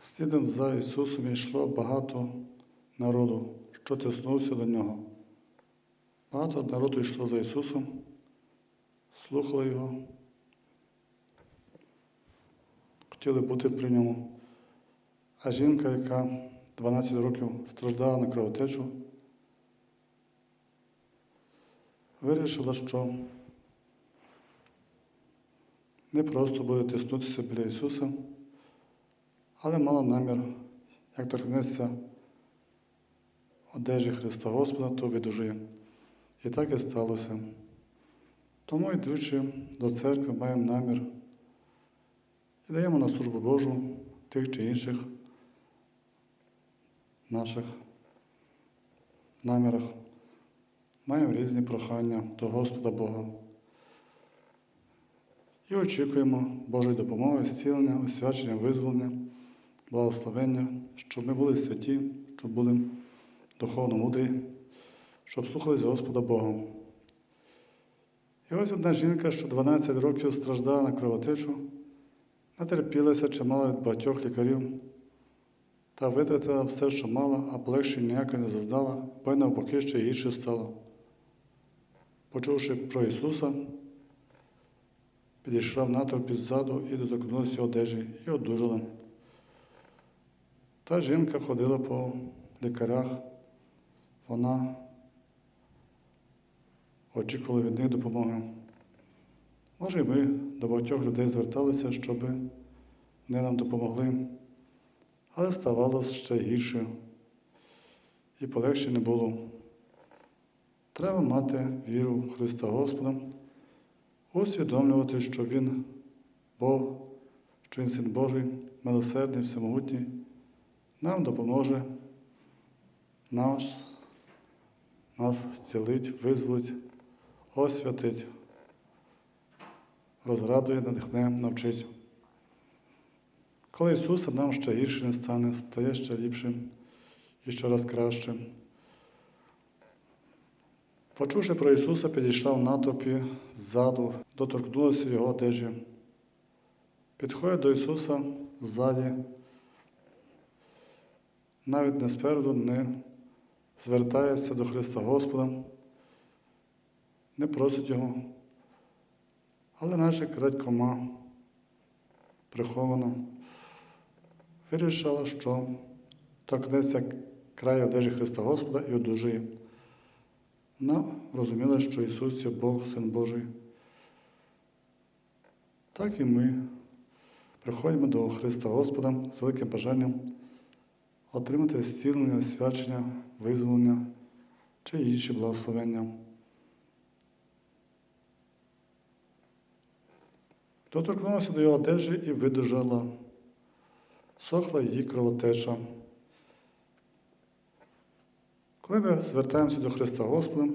Слідом за Ісусом йшло багато народу, що тиснувся до нього. Багато народу йшло за Ісусом, слухали Його, хотіли бути при ньому. А жінка, яка 12 років страждала на кровотечу, вирішила, що не просто буде тиснутися біля Ісуса, але мала намір, як торкнеться одежі Христа Господа, то видужує. І так і сталося. Тому, йдучи до церкви, маємо намір і даємо на службу Божу тих чи інших наших намірах. Маємо різні прохання до Господа Бога. І очікуємо Божої допомоги, зцілення, освячення, визволення, благословення, щоб ми були святі, щоб були духовно мудрі, щоб слухались Господа Бога. І ось одна жінка, що 12 років страждала на кровотечу, натерпілася чимало від багатьох лікарів та витратила все, що мала, а полегшення ніяке не зазнала, бо й навпаки ще гірше стало. Почувши про Ісуса, підійшла в натовпі ззаду і доторкнулася одежі і одужала. Та жінка ходила по лікарях, вона очікувала від них допомоги. Може, і ми до багатьох людей зверталися, щоб вони нам допомогли, але ставалося ще гірше і полегше не було. Треба мати віру в Христа Господа, усвідомлювати, що Він Бог, що Він Син Божий, милосердний, всемогутній, нам допоможе, нас, нас зцілить, визволить, освятить, розрадує, надихне, навчить. Коли Ісуса нам ще гірше не стане, стає ще ліпшим і ще раз кращим. Почувши про Ісуса, підійшла в натовпі ззаду, доторкнулася Його одежі. Підходить до Ісуса ззаді, навіть не спереду, не звертається до Христа Господа, не просить Його, але наче крадькома приховано вирішила, що торкнеться краю одежі Христа Господа і одужує. Вона розуміла, що Ісус є Бог, Син Божий. Так і ми приходимо до Христа Господа з великим бажанням отримати зцілення, свячення, визволення чи інші благословення. Доторкнулася до його одежі і видужала. Сохла її кровотеча. Коли ми звертаємося до Христа Господа,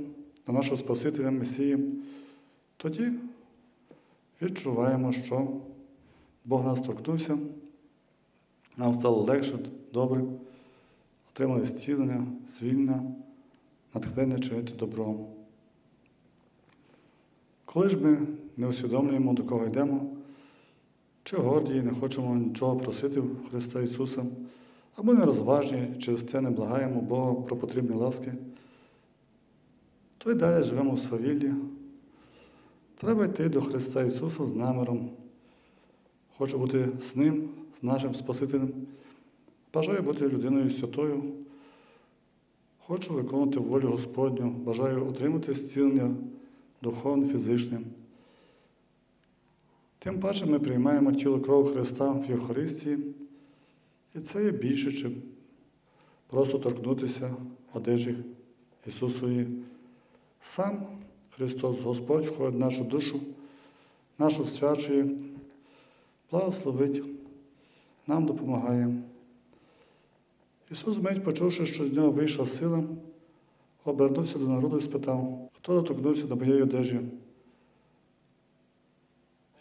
до нашого Спасителя Месії, тоді відчуваємо, що Бог нас торкнувся, нам стало легше, добре, отримали зцілення, звільнення, натхнення чинити добро. Коли ж ми не усвідомлюємо, до кого йдемо, чи горді не хочемо нічого просити в Христа Ісуса, або нерозважні, через це не благаємо Бога про потрібні ласки, то й далі живемо в свавіллі. Треба йти до Христа Ісуса з наміром. Хочу бути з Ним, нашим Спасителем. Бажаю бути людиною святою. Хочу виконувати волю Господню, бажаю отримати зцілення духовне, фізичне. Тим паче ми приймаємо тіло кров Христа в Євхаристії, і це є більше, чим просто торкнутися одежі Ісусової. Сам Христос Господь входить в нашу душу, нашу свячує, благословить, нам допомагає. Ісус, мить почувши, що з нього вийшла сила, обернувся до народу і спитав, хто доторкнувся до моєї одежі.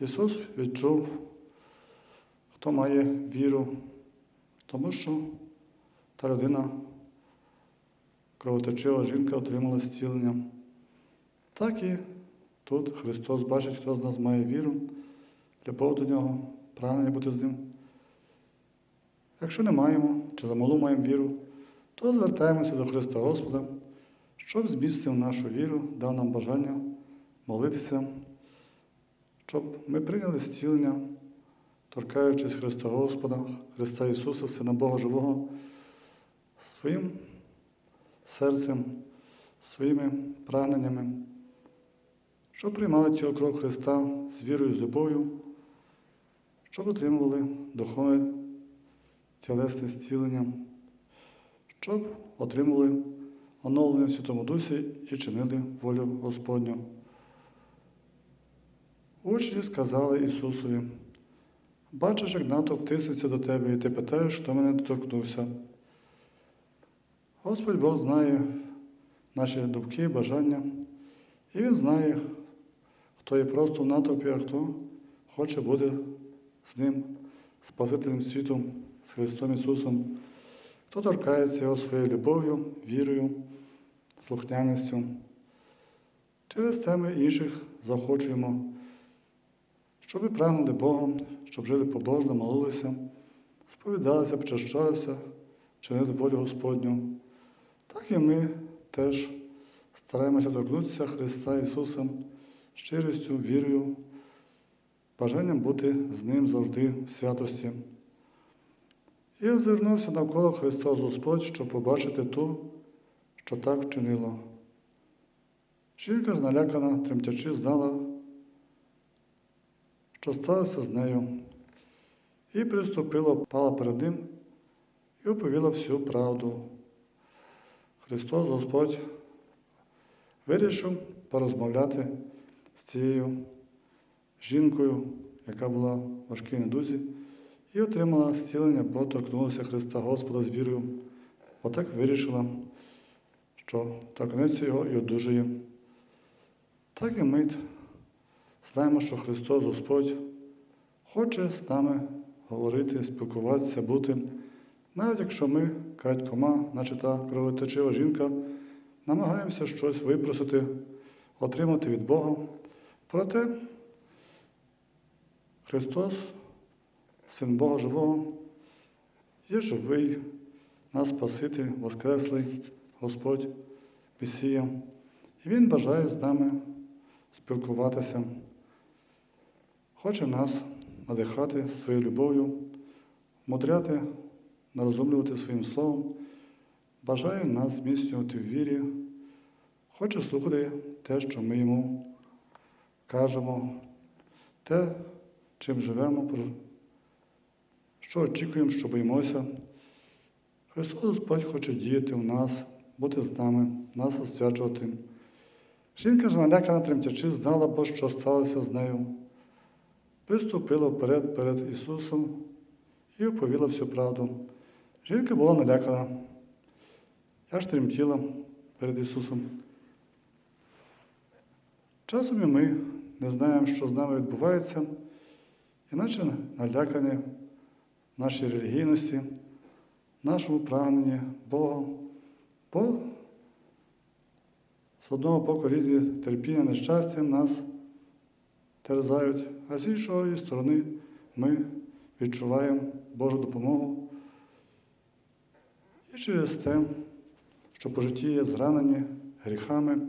Ісус відчув, хто має віру, тому що та людина, кровоточива жінка, отримала зцілення. Так і тут Христос бачить, хто з нас має віру, любов до Нього, прагнення бути з Ним. Якщо не маємо чи замалу маємо віру, то звертаємося до Христа Господа, щоб змістив нашу віру, дав нам бажання молитися, щоб ми прийняли зцілення, торкаючись Христа Господа, Христа Ісуса, Сина Бога Живого, своїм серцем, своїми прагненнями, щоб приймали тіло кров Христа з вірою, з любов'ю, щоб отримували духовне тілесне зцілення, щоб отримали оновлення в Святому Дусі і чинили волю Господню. Учні сказали Ісусові, бачиш, як натовп тиснеться до тебе, і ти питаєш, хто мене доторкнувся. Господь Бог знає наші думки, бажання, і Він знає, хто є просто в натовпі, а хто хоче бути з ним, Спасителем світу, з Христом Ісусом, хто торкається Його своєю любов'ю, вірою, слухняністю. Через те ми інших захочуємо, щоб прагнули Богом, щоб жили побожно, молилися, сповідалися, причащалися, чинили волю Господню. Так і ми теж стараємося торкнутися Христа Ісуса щирістю, вірою, бажанням бути з Ним завжди в святості. І озирнувся навколо Христос Господь, щоб побачити ту, що так вчинила. Жінка ж налякана, тремтячи, знала, що сталося з нею, і приступила, пала перед ним і оповіла всю правду. Христос Господь вирішив порозмовляти з цією жінкою, яка була в важкій недузі, і отримала зцілення, бо торкнулася Христа Господа з вірою, бо так вирішила, що торкнеться його і одужує. Так і ми знаємо, що Христос Господь хоче з нами говорити, спілкуватися, бути. Навіть якщо ми, крадькома, наче та кровоточива жінка, намагаємося щось випросити, отримати від Бога. Проте Христос, Син Бога Живого, є живий, нас Спаситель, Воскреслий, Господь, Месія. І Він бажає з нами спілкуватися, хоче нас надихати своєю любов'ю, мудряти, нарозумлювати своїм словом, бажає нас зміцнювати в вірі, хоче слухати те, що ми йому кажемо, те, чим живемо, що очікуємо, що боїмося. Христос Господь хоче діяти в нас, бути з нами, нас освячувати. Жінка ж налякана тремтячи, знала, бо що сталося з нею. Приступила вперед перед Ісусом і оповіла всю правду. Жінка була налякана, аж тремтіла перед Ісусом. Часом і ми не знаємо, що з нами відбувається, іначе налякані нашій релігійності, нашому прагненні Богу, бо з одного боку різні терпіння, нещастя нас терзають, а з іншої сторони ми відчуваємо Божу допомогу. І через те, що по житті є зранені гріхами,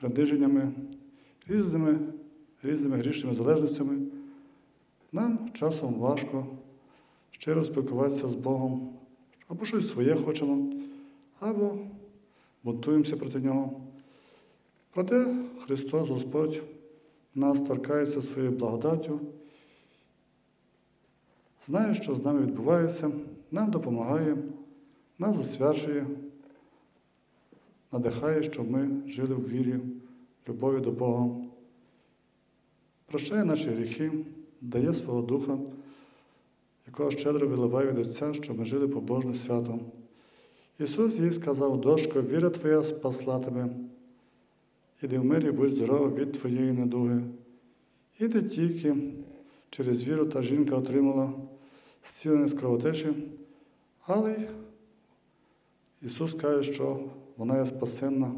приниженнями, різними, різними грішними залежностями, нам часом важко щиро спілкуватися з Богом, або щось своє хочемо, або бунтуємося проти Нього. Проте Христос Господь нас торкається своєю благодаттю, знає, що з нами відбувається, нам допомагає, нас засвячує, надихає, щоб ми жили в вірі, любові до Бога. Прощає наші гріхи, дає свого Духа, якого щедро виливає від Отця, щоб ми жили побожно свято. Ісус їй сказав, дошко, віра Твоя спасла тебе. Іди в мирі, будь здорова від Твоєї недуги. І не тільки через віру та жінка отримала зцілення з кровотечі, але Ісус каже, що вона є спасенна.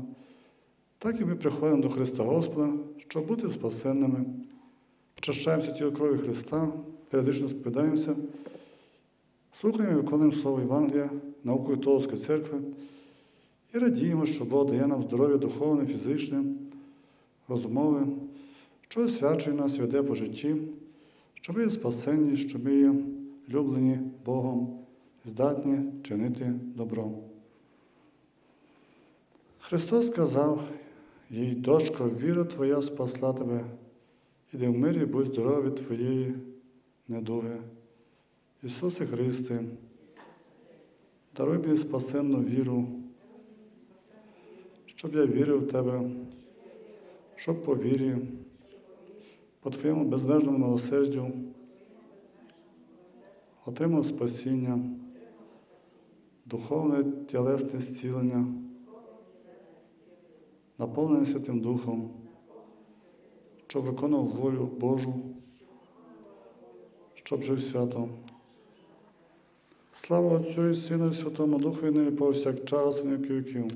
Так і ми приходимо до Христа Господа, щоб бути спасенними. Причащаємося тіло крові Христа, періодично сповідаємося Слухаємо і виконуємо Слово Євангелія, науку Католицької церкви і радіємо, що Бог дає нам здоров'я духовне, фізичне, розумове, що освячує нас веде по житті, що ми є спасенні, що ми є люблені Богом, здатні чинити добро. Христос сказав їй, дочко, віра твоя спасла тебе, іди в мирі, будь здорова твоєї недуги. Ісусе Христе, даруй мені спасенну віру, щоб я вірив в Тебе, щоб по вірі, по Твоєму безмежному милосердю отримав спасіння, духовне тілесне зцілення, наповнене Святим Духом, щоб виконав волю Божу, щоб жив свято. Слава Отцю і Сину і Святому Духу і нині повсякчас і віків.